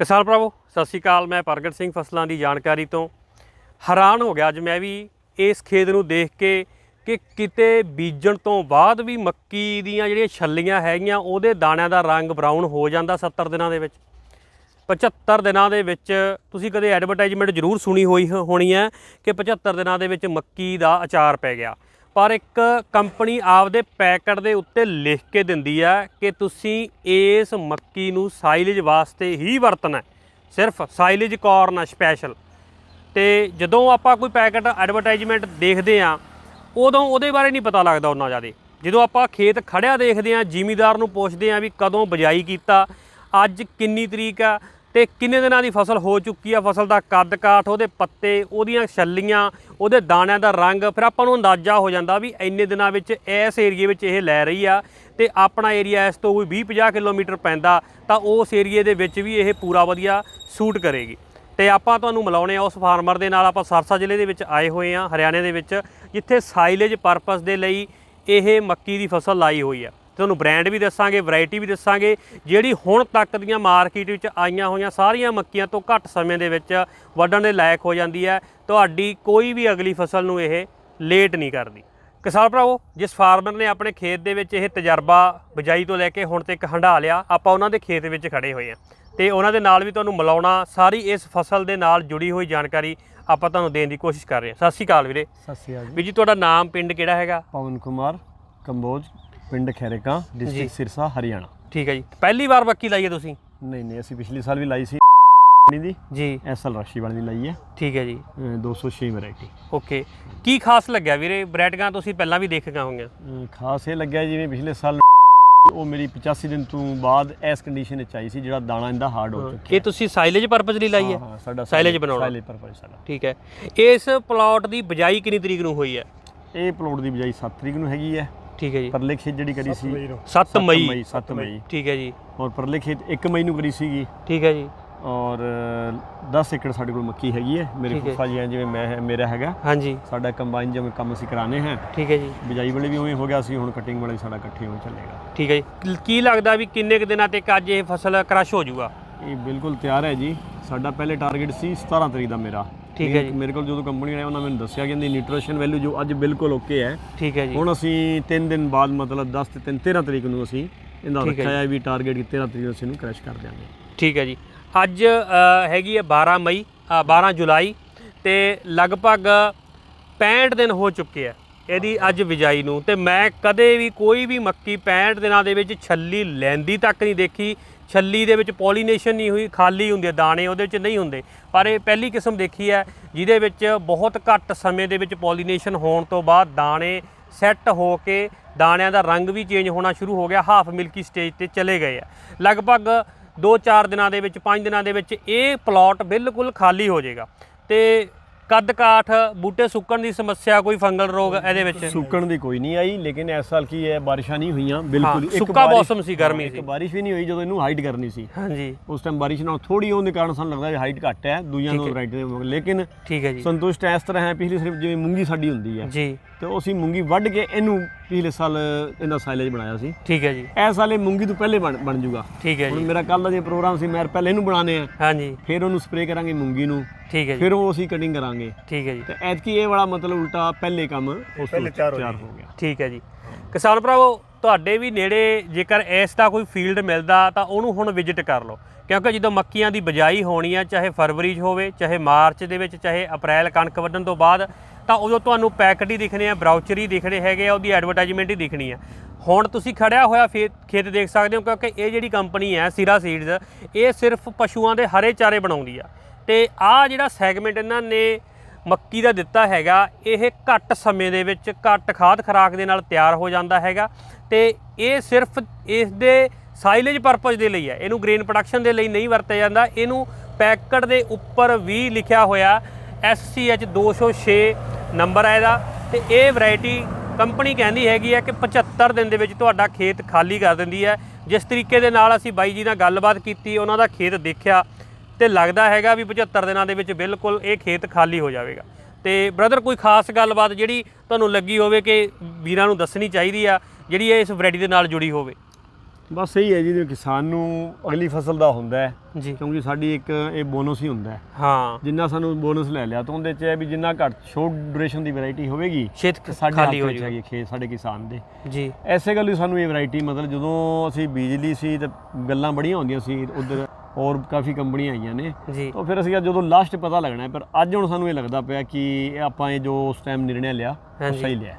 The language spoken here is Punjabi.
ਕਿਸਾਨ ਭਰਾਵੋ, ਸਤਿ ਸ਼੍ਰੀ ਅਕਾਲ। ਮੈਂ ਪ੍ਰਗਟ ਸਿੰਘ ਫਸਲਾਂ ਦੀ ਜਾਣਕਾਰੀ ਤੋਂ ਹੈਰਾਨ ਹੋ ਗਿਆ। ਅੱਜ ਮੈਂ ਵੀ ਇਸ ਖੇਤ ਨੂੰ ਦੇਖ ਕੇ ਕਿ ਕਿਤੇ ਬੀਜਣ ਤੋਂ ਬਾਅਦ ਵੀ ਮੱਕੀ ਦੀਆਂ ਜਿਹੜੀਆਂ ਛੱਲੀਆਂ ਹੈਗੀਆਂ, ਉਹਦੇ ਦਾਣਿਆਂ ਦਾ ਰੰਗ ਬਰਾਊਨ ਹੋ ਜਾਂਦਾ 70 ਦਿਨਾਂ ਦੇ ਵਿੱਚ। 75 ਦਿਨਾਂ ਦੇ ਵਿੱਚ ਤੁਸੀਂ ਕਦੇ ਐਡਵਰਟਾਈਜ਼ਮੈਂਟ ਜ਼ਰੂਰ ਸੁਣੀ ਹੋਈ ਹੋਣੀ ਹੈ ਕਿ 75 ਦਿਨਾਂ ਦੇ ਵਿੱਚ ਮੱਕੀ ਦਾ ਅਚਾਰ ਪੈ ਗਿਆ। ਪਰ ਇੱਕ ਕੰਪਨੀ ਆਪਦੇ ਪੈਕਟ ਦੇ ਉੱਤੇ ਲਿਖ ਕੇ ਦਿੰਦੀ ਆ ਕਿ ਤੁਸੀਂ ਇਸ ਮੱਕੀ ਨੂੰ ਸਾਈਲੇਜ ਵਾਸਤੇ ਹੀ ਵਰਤਣਾ ਹੈ। ਸਿਰਫ ਸਾਈਲੇਜ ਆ ਸਪੈਸ਼ਲ ਤੇ ਜਦੋਂ ਆਪਾਂ ਕੋਈ ਪੈਕਟ ਐਡਵਰਟਾਈਜ਼ਮੈਂਟ ਦੇਖਦੇ ਆ, ਉਦੋਂ ਉਹਦੇ ਬਾਰੇ ਨਹੀਂ ਪਤਾ ਲੱਗਦਾ ਉਹਨਾਂ ਜ਼ਿਆਦਾ ਜਦੋਂ ਆਪਾਂ ਖੇਤ ਖੜਿਆ ਦੇਖਦੇ ਆ, ਜ਼ਿਮੀਦਾਰ ਨੂੰ ਪੁੱਛਦੇ ਆ ਵੀ ਕਦੋਂ ਬਜਾਈ ਕੀਤਾ, ਅੱਜ ਕਿੰਨੀ ਤਰੀਕ ਆ ਤੇ ਕਿੰਨੇ ਦਿਨਾਂ ਦੀ ਫਸਲ ਹੋ ਚੁੱਕੀ ਆ? ਫਸਲ ਦਾ ਕੱਦ ਕਾਠ ਉਹਦੇ ਪੱਤੇ, ਉਹਦੀਆਂ ਛੱਲੀਆਂ, ਉਹਦੇ ਦਾਣਿਆਂ ਦਾ ਰੰਗ, ਫਿਰ ਆਪਾਂ ਨੂੰ ਅੰਦਾਜ਼ਾ ਹੋ ਜਾਂਦਾ ਵੀ ਇੰਨੇ ਦਿਨਾਂ ਵਿੱਚ ਇਸ ਏਰੀਏ ਵਿੱਚ ਇਹ ਲੈ ਰਹੀ ਆ ਤੇ ਆਪਣਾ ਏਰੀਆ ਇਸ ਤੋਂ ਕੋਈ 20-50 ਕਿਲੋਮੀਟਰ ਪੈਂਦਾ ਤਾਂ ਉਸ ਏਰੀਏ ਦੇ ਵਿੱਚ ਵੀ ਇਹ ਪੂਰਾ ਵਧੀਆ ਸੂਟ ਕਰੇਗੀ। ਤੇ ਆਪਾਂ ਤੁਹਾਨੂੰ ਮਿਲਾਉਣੇ ਆ ਉਸ ਫਾਰਮਰ ਦੇ ਨਾਲ, ਆਪਾਂ ਸਰਸਾ ਜ਼ਿਲ੍ਹੇ ਦੇ ਵਿੱਚ ਆਏ ਹੋਏ ਆ, ਹਰਿਆਣੇ ਦੇ ਵਿੱਚ, ਜਿੱਥੇ ਸਾਈਲੇਜ ਪਰਪਸ ਦੇ ਲਈ ਇਹ ਮੱਕੀ ਦੀ ਫਸਲ ਲਾਈ ਹੋਈ ਆ। ਤੁਹਾਨੂੰ ਬ੍ਰਾਂਡ ਵੀ ਦੱਸਾਂਗੇ ਵੈਰਾਈਟੀ ਵੀ ਦੱਸਾਂਗੇ ਜਿਹੜੀ ਹੁਣ ਤੱਕ ਦੀਆਂ ਮਾਰਕੀਟ ਵਿੱਚ ਆਈਆਂ ਹੋਈਆਂ ਸਾਰੀਆਂ ਮੱਕੀਆਂ ਤੋਂ ਘੱਟ ਸਮੇਂ ਦੇ ਵਿੱਚ ਵੱਢਣ ਦੇ ਲਾਇਕ ਹੋ ਜਾਂਦੀ ਹੈ। ਤੁਹਾਡੀ ਕੋਈ ਵੀ ਅਗਲੀ ਫਸਲ ਨੂੰ ਇਹ ਲੇਟ ਨਹੀਂ ਕਰਦੀ। ਕਿਸਾਨ ਭਰਾਵੋ ਜਿਸ ਫਾਰਮਰ ਨੇ ਆਪਣੇ ਖੇਤ ਦੇ ਵਿੱਚ ਇਹ ਤਜਰਬਾ ਬਜਾਈ ਤੋਂ ਲੈ ਕੇ ਹੁਣ ਤੱਕ ਹੰਢਾ ਲਿਆ ਆਪਾਂ ਉਹਨਾਂ ਦੇ ਖੇਤ ਵਿੱਚ ਖੜੇ ਹੋਏ ਆ ਤੇ ਉਹਨਾਂ ਦੇ ਨਾਲ ਵੀ ਤੁਹਾਨੂੰ ਮਿਲਾਉਣਾ ਸਾਰੀ ਇਸ ਫਸਲ ਦੇ ਨਾਲ ਜੁੜੀ ਹੋਈ ਜਾਣਕਾਰੀ ਆਪਾਂ ਤੁਹਾਨੂੰ ਦੇਣ ਦੀ ਕੋਸ਼ਿਸ਼ ਕਰ ਰਹੇ ਹਾਂ। ਸਤਿ ਸ਼੍ਰੀ ਅਕਾਲ ਵੀਰੇ। ਸਤਿ ਸ਼੍ਰੀ ਅਕਾਲ ਜੀ। ਵੀ ਜੀ ਤੁਹਾਡਾ ਨਾਮ ਪਿੰਡ ਕਿਹੜਾ ਹੈਗਾ? ਪਵਨ ਕੁਮਾਰ ਕੰਬੋਜ। ਪਿੰਡ ਖੈਰੇਕਾਂ। ਡਿਸਟ੍ਰਿਕਟ ਸਿਰਸਾ ਹਰਿਆਣਾ। ਠੀਕ ਹੈ ਜੀ। ਪਹਿਲੀ ਵਾਰ ਮੱਕੀ ਲਾਈ ਹੈ ਤੁਸੀਂ? ਨਹੀਂ ਨਹੀਂ ਅਸੀਂ ਪਿਛਲੇ ਸਾਲ ਵੀ ਲਾਈ ਸੀ। ਦੀ ਜੀ। ਇਸ ਸਾਲ ਰਾਸ਼ੀ ਵਾਲੀ ਦੀ ਲਾਈ ਹੈ। ਠੀਕ ਹੈ ਜੀ। ਅਹ 206 ਵੈਰਾਈਟੀ। ਓਕੇ। ਕੀ ਖਾਸ ਲੱਗਿਆ ਵੀਰੇ? ਬ੍ਰੈਡਗਾਂ ਤੁਸੀਂ ਪਹਿਲਾਂ ਵੀ ਦੇਖੀਆਂ ਹੋਈਆਂ। ਖਾਸ ਇਹ ਲੱਗਿਆ ਜਿਵੇਂ ਪਿਛਲੇ ਸਾਲ ਉਹ ਮੇਰੀ 85 ਦਿਨ ਤੋਂ ਬਾਅਦ ਇਸ ਕੰਡੀਸ਼ਨ ਵਿੱਚ ਆਈ ਸੀ ਜਿਹੜਾ ਦਾਣਾ ਇਹਦਾ ਹਾਰਡ ਹੋ ਚੁੱਕਿਆ। ਇਹ ਤੁਸੀਂ ਸਾਈਲੇਜ ਪਰਪਸ ਲਈ ਲਾਈ ਹੈ? ਹਾਂ ਸਾਡਾ ਸਾਈਲੇਜ ਬਣਾਉਣਾ। ਸਾਈਲੇਜ ਪਰਪਸ ਸਾਡਾ। ਠੀਕ ਹੈ। ਇਸ ਪਲਾਟ ਦੀ ਬਜਾਈ ਕਿੰਨੀ ਤਰੀਕ ਨੂੰ ਹੋਈ ਹੈ? ਇਹ ਪਲੋਟ ਦੀ ਬਜਾਈ 7 ਤਰੀਕ ਨੂੰ ਹੈਗੀ ਹੈ। ਠੀਕ ਹੈ ਜੀ। ਪਰਲੇ ਖੇਤ ਜਿਹੜੀ ਕਰੀ ਸੀ 7 ਮਈ। 7 ਮਈ। ਠੀਕ ਹੈ ਜੀ। ਔਰ ਪਰਲੇ ਖੇਤ 1 ਮਈ ਨੂੰ ਕਰੀ ਸੀਗੀ। ਠੀਕ ਹੈ ਜੀ। ਔਰ 10 ਏਕੜ ਸਾਡੇ ਕੋਲ ਮੱਕੀ ਹੈਗੀ ਹੈ। ਮੇਰੇ। ਫੁੱਫਾ ਜੀ ਹੈ ਜਿਵੇਂ ਮੈਂ ਮੇਰਾ ਹੈਗਾ। ਹਾਂਜੀ। ਸਾਡਾ ਕੰਬਾਈਨ ਜਿਵੇਂ ਕੰਮ ਅਸੀਂ ਕਰਾਣੇ ਹੈ। ਠੀਕ ਹੈ ਜੀ। ਬਿਜਾਈ ਵਾਲੇ ਵੀ ਉਵੇਂ ਹੋ ਗਿਆ ਸੀ ਹੁਣ ਕਟਿੰਗ ਵਾਲੇ ਵੀ ਸਾਡਾ ਇਕੱਠੇ ਹੋ ਚੱਲੇਗਾ। ਠੀਕ ਹੈ ਜੀ। ਕੀ- ਕੀ ਲੱਗਦਾ ਵੀ ਕਿੰਨੇ ਕੁ ਦਿਨਾਂ ਤੱਕ ਅੱਜ ਇਹ ਫਸਲ ਕ੍ਰਸ਼ ਹੋ ਜਾਊਗਾ? ਇਹ ਬਿਲਕੁਲ ਤਿਆਰ ਹੈ ਜੀ। ਸਾਡਾ ਪਹਿਲੇ ਟਾਰਗੇਟ ਸੀ 17 ਤਰੀਕ ਦਾ ਮੇਰਾ। ਠੀਕ ਹੈ ਜੀ। ਮੇਰੇ ਕੋਲ ਜਦੋਂ ਕੰਪਨੀ ਆਇਆ ਉਹਨਾਂ ਮੈਨੂੰ ਦੱਸਿਆ ਕਿ ਇਹਦੀ ਨਿਊਟ੍ਰੀਸ਼ਨ ਵੈਲਿਊ ਜੋ ਅੱਜ ਬਿਲਕੁਲ ਓਕੇ ਹੈ। ਠੀਕ ਹੈ ਜੀ। ਹੁਣ ਅਸੀਂ 3 ਦਿਨ ਬਾਅਦ ਮਤਲਬ 10 ਤੇ 3 13 ਤਰੀਕ ਨੂੰ ਅਸੀਂ ਇਹਦਾ ਰੱਖਿਆ ਹੈ ਵੀ ਟਾਰਗੇਟ ਕਿ 13 ਤਰੀਕ ਨੂੰ ਅਸੀਂ ਇਹਨੂੰ ਕ੍ਰੈਸ਼ ਕਰ ਦਿਆਂਗੇ। ਠੀਕ ਹੈ ਜੀ। ਅੱਜ ਹੈਗੀ ਹੈ 12 ਮਈ ਅ, 12 ਜੁਲਾਈ ਤੇ ਲਗਭਗ 65 ਦਿਨ ਹੋ ਚੁੱਕੇ ਆ ਇਹਦੀ ਅੱਜ ਬਿਜਾਈ ਨੂੰ ਤੇ ਮੈਂ ਕਦੇ ਵੀ ਕੋਈ ਵੀ ਮੱਕੀ 65 ਦਿਨਾਂ ਦੇ ਵਿੱਚ ਛੱਲੀ ਲੈਂਦੀ ਤੱਕ ਨਹੀਂ ਦੇਖੀ। ਛੱਲੀ ਦੇ ਵਿੱਚ ਪੋਲੀਨੇਸ਼ਨ ਨਹੀਂ ਹੋਈ, ਖਾਲੀ ਹੁੰਦੇ ਦਾਣੇ ਉਹਦੇ ਵਿੱਚ ਨਹੀਂ ਹੁੰਦੇ। ਪਰ ਇਹ ਪਹਿਲੀ ਕਿਸਮ ਦੇਖੀ ਹੈ, ਜਿਹਦੇ ਵਿੱਚ ਬਹੁਤ ਘੱਟ ਸਮੇਂ ਦੇ ਵਿੱਚ ਪੋਲੀਨੇਸ਼ਨ ਹੋਣ ਤੋਂ ਬਾਅਦ ਦਾਣੇ ਸੈੱਟ ਹੋ ਕੇ ਦਾਣਿਆਂ ਦਾ ਰੰਗ ਵੀ ਚੇਂਜ ਹੋਣਾ ਸ਼ੁਰੂ ਹੋ ਗਿਆ ਹਾਫ ਮਿਲਕੀ ਸਟੇਜ ਤੇ ਚਲੇ ਗਏ ਆ। ਲਗਭਗ 2-4 ਦਿਨਾਂ ਦੇ ਵਿੱਚ 5 ਦਿਨਾਂ ਦੇ ਵਿੱਚ ਇਹ ਪਲਾਟ ਬਿਲਕੁਲ ਖਾਲੀ ਹੋ ਜਾਏਗਾ। ਤੇ ਕੱਦ ਕਾਠ ਬੂਟੇ ਸੁੱਕਣ ਦੀ ਸਮੱਸਿਆ ਕੋਈ ਫੰਗਲ ਰੋਗ ਇਹਦੇ ਵਿੱਚ ਸੁੱਕਣ ਦੀ ਕੋਈ ਨਹੀਂ ਆਈ ਲੇਕਿਨ ਇਸ ਸਾਲ ਕੀ ਹੈ ਬਾਰਿਸ਼ਾਂ ਨਹੀਂ ਹੋਈਆਂ ਬਿਲਕੁਲ ਹਾਂ, ਸੁੱਕਾ ਮੌਸਮ ਸੀ, ਗਰਮੀ ਇੱਕ ਸੀ। ਬਾਰਿਸ਼ ਵੀ ਨਹੀਂ ਹੋਈ ਜਦੋਂ ਇਹਨੂੰ ਹਾਈਟ ਕਰਨੀ ਸੀ ਹਾਂਜੀ ਉਸ ਟਾਈਮ ਬਾਰਿਸ਼ ਨਾਲ ਥੋੜੀ ਹੋਣ ਦੇ ਕਾਰਨ ਸਾਨੂੰ ਲੱਗਦਾ ਹੈ ਹਾਈਟ ਘੱਟ ਹੈ ਦੂਜੀਆਂ ਹੈ। ਵੈਰਾਈਟੀ ਦੇ। ਲੇਕਿਨ ਠੀਕ ਹੈ ਜੀ ਸੰਤੁਸ਼ਟ ਇਸ ਤਰ੍ਹਾਂ ਹੈ ਪਿਛਲੀ ਸਿਰਫ ਜਿਵੇਂ ਮੂੰਗੀ ਸਾਡੀ ਹੁੰਦੀ ਹੈ ਜੀ ਤੇ ਉਹ ਅਸੀਂ ਮੂੰਗੀ ਵੱਢ ਕੇ ਇਹਨੂੰ ਪਿਛਲੇ ਸਾਲ ਇਹਦਾ ਸਾਈਲੇਜ ਬਣਾਇਆ ਸੀ। ਠੀਕ ਹੈ ਜੀ। ਇਸ ਸਾਲ ਇਹ ਮੂੰਗੀ ਤੋਂ ਪਹਿਲੇ ਬਣ ਬਣ ਜੂਗਾ। ਠੀਕ ਹੈ ਹੁਣ ਜੀ। ਮੇਰਾ ਕੱਲ ਦਾ ਜੇ ਪ੍ਰੋਗਰਾਮ ਸੀ ਮੈਂ ਪਹਿਲੇ ਇਹਨੂੰ ਬਣਾਣੇ ਆ ਹਾਂਜੀ। ਫਿਰ ਉਹਨੂੰ ਸਪਰੇਅ ਕਰਾਂਗੇ ਮੂੰਗੀ ਨੂੰ। ਠੀਕ ਹੈ ਜੀ। ਫਿਰ ਉਹ ਅਸੀਂ ਕਟਿੰਗ ਕਰਾਂਗੇ। ਠੀਕ ਹੈ ਜੀ। ਤੇ ਐਤਕੀ ਇਹ ਵਾਲਾ ਮਤਲਬ ਉਲਟਾ ਪਹਿਲੇ ਕੰਮ ਉਸ ਤੋਂ ਤਿਆਰ ਹੋ ਗਿਆ। ਠੀਕ ਹੈ ਜੀ। ਕਿਸਾਨ ਭਰਾਵੋ ਤੁਹਾਡੇ ਵੀ ਨੇੜੇ ਜੇਕਰ ਇਸ ਦਾ ਕੋਈ ਫੀਲਡ ਮਿਲਦਾ ਤਾਂ ਉਹਨੂੰ ਹੁਣ ਵਿਜ਼ਿਟ ਕਰ ਲਓ। ਕਿਉਂਕਿ ਜਦੋਂ ਮੱਕੀਆਂ ਦੀ ਬਜਾਈ ਹੋਣੀ ਆ ਚਾਹੇ ਫਰਵਰੀ 'ਚ ਹੋਵੇ ਚਾਹੇ ਮਾਰਚ ਦੇ ਵਿੱਚ ਚਾਹੇ ਅਪ੍ਰੈਲ ਕਣਕ ਵੱਢਣ ਤੋਂ ਬਾਅਦ ਤਾਂ ਉਦੋਂ ਤੁਹਾਨੂੰ ਪੈਕਟ ਹੀ ਦਿਖਣੇ ਆ ਬਰਾਊਚਰ ਹੀ ਦਿਖਣੇ ਹੈਗੇ ਆ, ਉਹਦੀ ਐਡਵਰਟਾਈਜ਼ਮੈਂਟ ਹੀ ਦਿਖਣੀ ਆ। ਹੁਣ ਤੁਸੀਂ ਖੜਿਆ ਹੋਇਆ ਫੇ- ਖੇਤ ਦੇਖ ਸਕਦੇ ਹੋ ਕਿਉਂਕਿ ਇਹ ਜਿਹੜੀ ਕੰਪਨੀ ਹੈ ਸਿਰਾ ਸੀਡਸ ਇਹ ਸਿਰਫ ਪਸ਼ੂਆਂ ਦੇ ਹਰੇ ਚਾਰੇ ਬਣਾਉਂਦੀ ਆ। ਤੇ ਆਹ ਜਿਹੜਾ ਸੈਗਮੈਂਟ ਇਹਨਾਂ ਨੇ ਮੱਕੀ ਦਾ ਦਿੱਤਾ ਹੈਗਾ, ਇਹ ਘੱਟ ਸਮੇਂ ਦੇ ਵਿੱਚ ਘੱਟ ਖਾਦ ਖਰਾਕ ਦੇ ਨਾਲ ਤਿਆਰ ਹੋ ਜਾਂਦਾ ਹੈਗਾ। ਤੇ ਇਹ ਸਿਰਫ ਇਸ ਦੇ ਸਾਈਲੇਜ ਪਰਪਸ ਦੇ ਲਈ ਹੈ ਇਹਨੂੰ ਗ੍ਰੇਨ ਪ੍ਰੋਡਕਸ਼ਨ ਦੇ ਲਈ ਨਹੀਂ ਵਰਤਿਆ ਜਾਂਦਾ। ਇਹਨੂੰ ਪੈਕਟ ਦੇ ਉੱਪਰ ਵੀ ਲਿਖਿਆ ਹੋਇਆ SCH 206 ਨੰਬਰ ਹੈ ਇਹਦਾ ਤੇ ਇਹ ਵੈਰਾਈਟੀ ਕੰਪਨੀ ਕਹਿੰਦੀ ਹੈਗੀ ਹੈ ਕਿ 75 ਦਿਨ ਦੇ ਵਿੱਚ ਤੁਹਾਡਾ ਖੇਤ ਖਾਲੀ ਕਰ ਦਿੰਦੀ ਹੈ। ਜਿਸ ਤਰੀਕੇ ਦੇ ਨਾਲ ਅਸੀਂ ਬਾਈ ਜੀ ਨਾਲ ਗੱਲਬਾਤ ਕੀਤੀ, ਉਹਨਾਂ ਦਾ ਖੇਤ ਦੇਖਿਆ ਤੇ ਲੱਗਦਾ ਹੈਗਾ ਵੀ 75 ਦਿਨਾਂ ਦੇ ਵਿੱਚ ਬਿਲਕੁਲ ਇਹ ਖੇਤ ਖਾਲੀ ਹੋ ਜਾਵੇਗਾ। ਤੇ ਬ੍ਰਦਰ ਕੋਈ ਖਾਸ ਗੱਲਬਾਤ ਜਿਹੜੀ ਤੁਹਾਨੂੰ ਲੱਗੀ ਹੋਵੇ ਕਿ ਵੀਰਾਂ ਨੂੰ ਦੱਸਣੀ ਚਾਹੀਦੀ ਆ, ਜਿਹੜੀ ਇਸ ਵੈਰਾਈਟੀ ਦੇ ਨਾਲ ਜੁੜੀ ਹੋਵੇ? ਬਸ ਸਹੀ ਹੈ ਜੀ ਕਿਸਾਨ ਨੂੰ ਅਗਲੀ ਫਸਲ ਦਾ ਹੁੰਦਾ ਹੈ ਜੀ। ਕਿਉਂਕਿ ਸਾਡੀ ਇੱਕ ਇਹ ਬੋਨਸ ਹੀ ਹੁੰਦਾ ਹੈ। ਹਾਂ। ਜਿੰਨਾ ਸਾਨੂੰ ਬੋਨਸ ਲੈ ਲਿਆ ਤਾਂ ਉਹਦੇ ਚ ਇਹ ਵੀ ਜਿੰਨਾ ਘੱਟ ਸ਼ੋਰਟ ਡਿਊਰੇਸ਼ਨ ਦੀ ਵੈਰਾਈਟੀ ਹੋਵੇਗੀ ਛੇਤ ਤੇ ਸਾਡੇ ਹੋ ਹੈਗੀ ਖੇਤ ਸਾਡੇ ਕਿਸਾਨ ਦੇ। ਜੀ। ਐਸੇ ਗੱਲ ਹੀ ਸਾਨੂੰ ਇਹ ਵੈਰਾਈਟੀ ਮਤਲਬ ਜਦੋਂ ਅਸੀਂ ਬੀਜਲੀ ਸੀ ਤੇ ਗੱਲਾਂ ਬੜੀਆਂ ਹੁੰਦੀਆਂ ਸੀ ਉਧਰ ਹੋਰ ਕਾਫੀ ਕੰਪਨੀਆਂ ਆਈਆਂ ਨੇ ਤਾਂ ਫਿਰ ਅਸੀਂ ਜਦੋਂ ਲਾਸਟ ਪਤਾ ਲੱਗਣਾ ਹੈ ਪਰ ਅੱਜ ਹੁਣ ਸਾਨੂੰ ਇਹ ਲੱਗਦਾ ਪਿਆ ਕਿ ਇਹ ਆਪਾਂ ਇਹ ਜੋ ਉਸ ਟਾਈਮ ਨਿਰਣੈ ਲਿਆ। ਸਹੀ ਲਿਆ